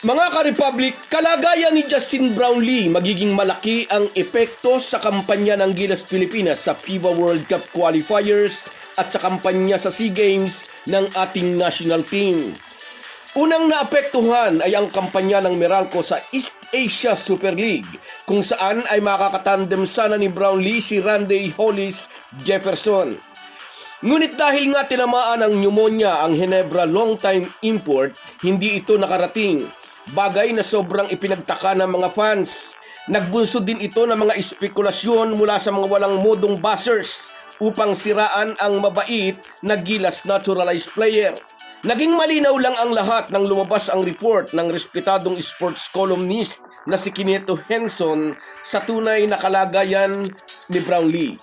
Mga ka-Republic, kalagayan ni Justin Brownlee magiging malaki ang epekto sa kampanya ng Gilas Pilipinas sa FIBA World Cup qualifiers at sa kampanya sa SEA Games ng ating national team. Unang naapektuhan ay ang kampanya ng Meralco sa East Asia Super League kung saan ay makakatandem sana ni Brownlee si Randy Hollis Jefferson. Ngunit dahil nga tinamaan ng pneumonia ang Hinebra long time import, hindi ito nakarating. Bagay na sobrang ipinagtaka ng mga fans. Nagbunso din ito ng mga espekulasyon mula sa mga walang modong buzzers upang siraan ang mabait na gilas naturalized player. Naging malinaw lang ang lahat nang lumabas ang report ng respetadong sports columnist na si Kineto Henson sa tunay na kalagayan ni Brownlee.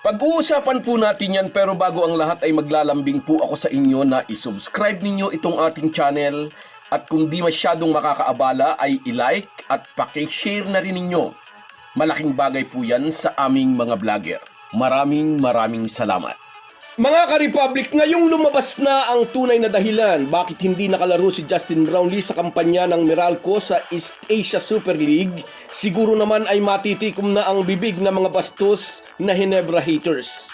Pag-uusapan po natin yan pero bago ang lahat ay maglalambing po ako sa inyo na isubscribe ninyo itong ating channel at kung di masyadong makakaabala ay i-like at paki-share na rin ninyo. Malaking bagay po yan sa aming mga vlogger. Maraming maraming salamat. Mga ka-Republic, ngayong lumabas na ang tunay na dahilan bakit hindi nakalaro si Justin Brownlee sa kampanya ng Meralco sa East Asia Super League, siguro naman ay matitikom na ang bibig ng mga bastos na Hinebra haters.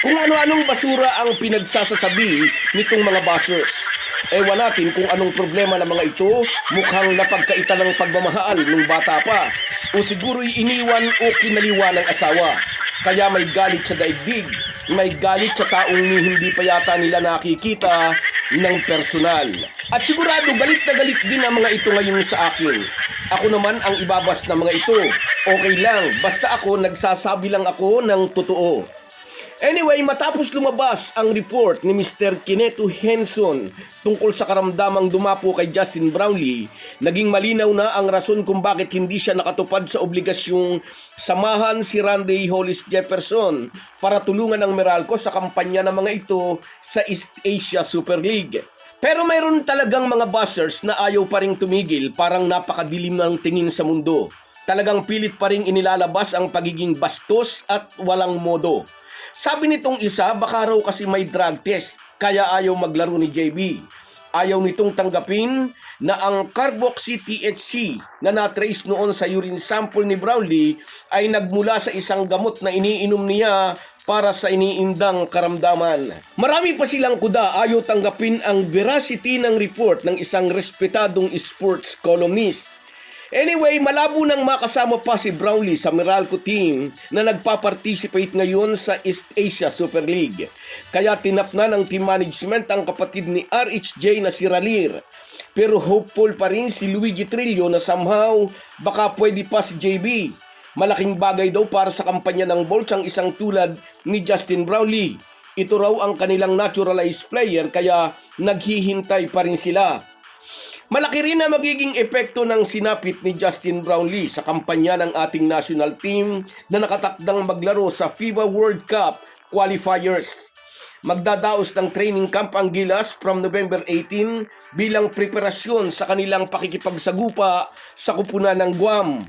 Kung ano-anong basura ang pinagsasasabi nitong mga bashers. Ewan natin kung anong problema ng mga ito, mukhang napagkaita ng pagmamahal nung bata pa. O siguro'y iniwan o kinaliwa ng asawa. Kaya may galit sa daigdig, may galit sa taong hindi pa yata nila nakikita ng personal. At sigurado galit na galit din ang mga ito ngayon sa akin. Ako naman ang ibabas ng mga ito. Okay lang, basta ako nagsasabi lang ako ng totoo. Anyway, matapos lumabas ang report ni Mr. Kineto Henson tungkol sa karamdamang dumapo kay Justin Brownlee, naging malinaw na ang rason kung bakit hindi siya nakatupad sa obligasyong samahan si Randy Hollis Jefferson para tulungan ang Meralco sa kampanya ng mga ito sa East Asia Super League. Pero mayroon talagang mga buzzers na ayaw pa ring tumigil parang napakadilim ng tingin sa mundo. Talagang pilit pa ring inilalabas ang pagiging bastos at walang modo. Sabi nitong isa, baka raw kasi may drug test, kaya ayaw maglaro ni JB. Ayaw nitong tanggapin na ang carboxy THC na na-trace noon sa urine sample ni Brownlee ay nagmula sa isang gamot na iniinom niya para sa iniindang karamdaman. Marami pa silang kuda ayaw tanggapin ang veracity ng report ng isang respetadong sports columnist. Anyway, malabo nang makasama pa si Brownlee sa Meralco team na nagpa-participate ngayon sa East Asia Super League. Kaya tinapna ng team management ang kapatid ni RHJ na si Ralir. Pero hopeful pa rin si Luigi Trillo na somehow baka pwede pa si JB. Malaking bagay daw para sa kampanya ng Bolts ang isang tulad ni Justin Brownlee. Ito raw ang kanilang naturalized player kaya naghihintay pa rin sila. Malaki rin na magiging epekto ng sinapit ni Justin Brownlee sa kampanya ng ating national team na nakatakdang maglaro sa FIBA World Cup qualifiers. Magdadaos ng training camp ang Gilas from November 18 bilang preparasyon sa kanilang pakikipagsagupa sa kupunan ng Guam.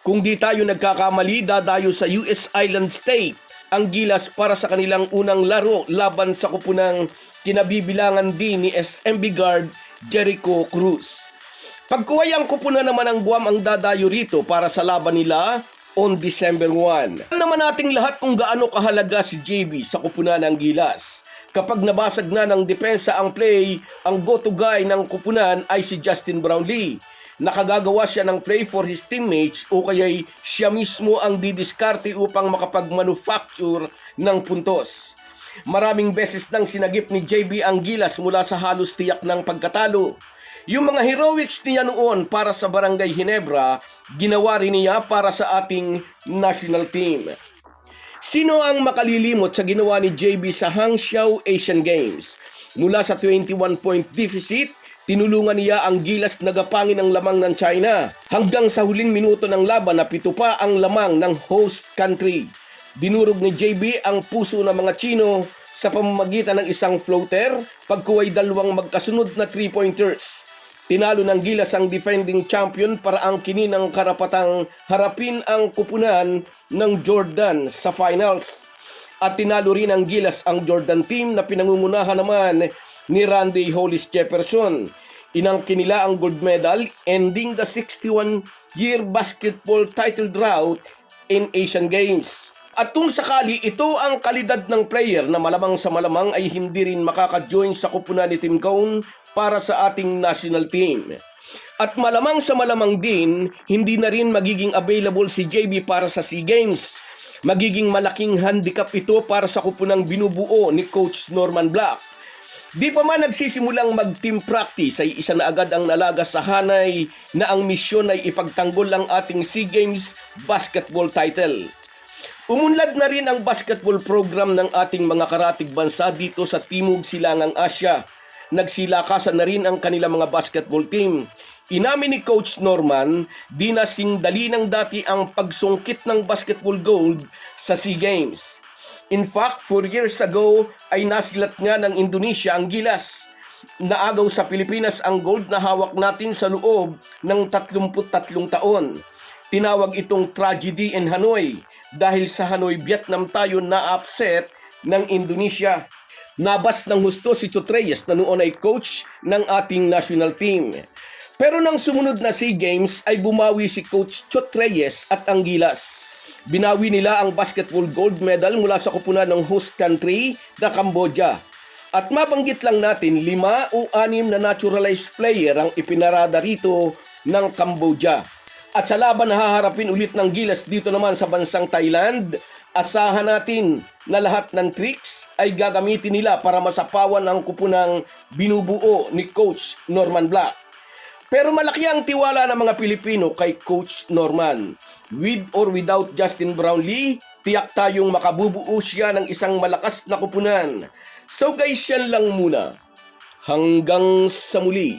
Kung di tayo nagkakamali, dadayo sa US Island State ang Gilas para sa kanilang unang laro laban sa kupunang kinabibilangan din ni SMB Guard Jericho Cruz. Pagkuway ang kupunan naman ng Guam ang dadayo rito para sa laban nila on December 1. Alam naman nating lahat kung gaano kahalaga si JB sa kupunan ng Gilas. Kapag nabasag na ng depensa ang play, ang go-to guy ng kupunan ay si Justin Brownlee. Nakagagawa siya ng play for his teammates o kaya'y siya mismo ang didiskarte upang makapag-manufacture ng puntos. Maraming beses nang sinagip ni JB ang gilas mula sa halos tiyak ng pagkatalo. Yung mga heroics niya noon para sa Barangay Hinebra, ginawa rin niya para sa ating national team. Sino ang makalilimot sa ginawa ni JB sa Hangzhou Asian Games? Mula sa 21 point deficit, tinulungan niya ang gilas na gapangin ng lamang ng China. Hanggang sa huling minuto ng laban na pito pa ang lamang ng host country. Dinurog ni JB ang puso ng mga Chino sa pamamagitan ng isang floater pagkuway dalawang magkasunod na three-pointers. Tinalo ng Gilas ang defending champion para ang kininang karapatang harapin ang kupunan ng Jordan sa finals. At tinalo rin ng Gilas ang Jordan team na pinangungunahan naman ni Randy Hollis Jefferson. Inangkin nila ang gold medal, ending the 61-year basketball title drought in Asian Games. At kung sakali ito ang kalidad ng player na malamang sa malamang ay hindi rin makaka-join sa kupunan ni Tim Cone para sa ating national team. At malamang sa malamang din, hindi na rin magiging available si JB para sa SEA Games. Magiging malaking handicap ito para sa kupunang binubuo ni Coach Norman Black. Di pa man nagsisimulang mag-team practice ay isa na agad ang nalaga sa hanay na ang misyon ay ipagtanggol ang ating SEA Games basketball title. Umunlad na rin ang basketball program ng ating mga karatig bansa dito sa Timog Silangang Asya. Nagsilakasan na rin ang kanilang mga basketball team. Inamin ni Coach Norman, di na dali ng dati ang pagsungkit ng basketball gold sa SEA Games. In fact, four years ago ay nasilat nga ng Indonesia ang gilas. Naagaw sa Pilipinas ang gold na hawak natin sa loob ng 33 taon. Tinawag itong tragedy in Hanoi dahil sa Hanoi, Vietnam tayo na-upset ng Indonesia. Nabas ng husto si Chutreyes na noon ay coach ng ating national team. Pero nang sumunod na SEA Games ay bumawi si Coach Chot Reyes at ang Gilas. Binawi nila ang basketball gold medal mula sa kupunan ng host country na Cambodia. At mabanggit lang natin, lima o anim na naturalized player ang ipinarada rito ng Cambodia. At sa laban na haharapin ulit ng Gilas dito naman sa bansang Thailand, asahan natin na lahat ng tricks ay gagamitin nila para masapawan ang kupunang binubuo ni Coach Norman Black. Pero malaki ang tiwala ng mga Pilipino kay Coach Norman. With or without Justin Brownlee, tiyak tayong makabubuo siya ng isang malakas na kupunan. So guys, yan lang muna. Hanggang sa muli.